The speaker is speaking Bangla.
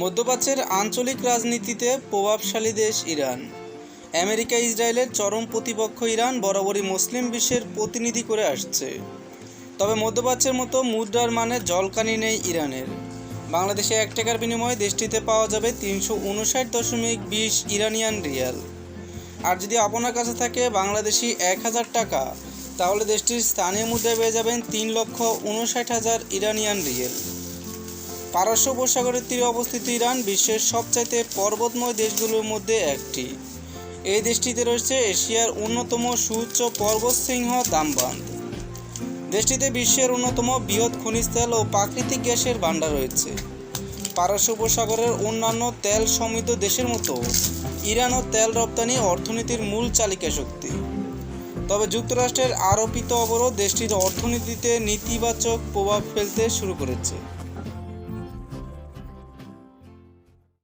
মধ্যপ্রাচ্যের আঞ্চলিক রাজনীতিতে প্রভাবশালী দেশ ইরান। আমেরিকা, ইসরায়েলের চরম প্রতিপক্ষ ইরান বরাবরই মুসলিম বিশ্বের প্রতিনিধি করে আসছে। তবে মধ্যপ্রাচ্যের মতো মুদ্রার মানে জলকানি নেই ইরানের। বাংলাদেশে এক টাকার বিনিময়ে দেশটিতে পাওয়া যাবে তিনশো উনষাট দশমিক বিশ ইরানিয়ান রিয়াল। আর যদি আপনার কাছে থাকে বাংলাদেশি এক হাজার টাকা, তাহলে দেশটির স্থানীয় মুদ্রায় পেয়ে যাবেন তিন লক্ষ উনষাট হাজার ইরানিয়ান রিয়েল। পারস্য উপসাগরের তীরে অবস্থিত ইরান বিশ্বের সবচাইতে পর্বতময় দেশগুলোর মধ্যে একটি। এই দেশটিতে রয়েছে এশিয়ার অন্যতম সুউচ্চ পর্বত সিংহ দামবান্ধ দেশটিতে বিশ্বের অন্যতম বৃহৎ খনিজ তেল ও প্রাকৃতিক গ্যাসের ভাণ্ডার রয়েছে। পারস্য উপসাগরের অন্যান্য তেল সমৃদ্ধ দেশের মতো ইরানও তেল রপ্তানি অর্থনীতির মূল চালিকা শক্তি। তবে যুক্তরাষ্ট্রের আরোপিত অবরোধ দেশটির অর্থনীতিতে নেতিবাচক প্রভাব ফেলতে শুরু করেছে।